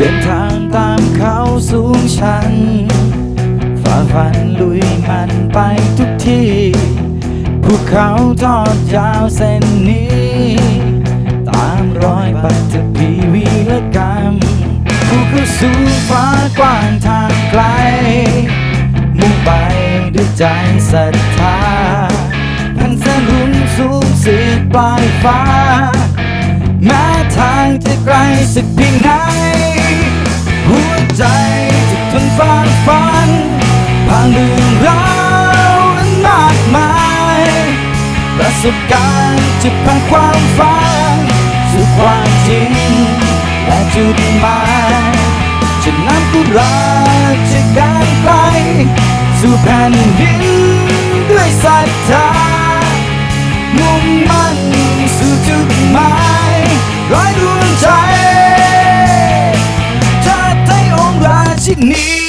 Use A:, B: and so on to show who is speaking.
A: เดินทางตามเขาสูงชันฝ่าฟันลุยมันไปทุกที่ ภูเขาทอดยาวเส้นนี้ ตามรอยปัตภีวีรกรรมภูเขาสูงฟ้ากว้างทางไกล มุ่งไปด้วยใจศรัทธา พันแสนรุ่นสูงสุดปลายฟ้า แม้ทางจะไกลสักเพียงไหน ใจจะทนฝ่าฟันผ่านเรื่องราวนั้นมากมาย ประสบการณ์จะผ่านความฝันสู่ความจริงและจุดหมายจะนำพวกเราจะการไกลสู่แผ่นดินด้วยศรัทธามุ่งมั่นสู่จุดหมาย you need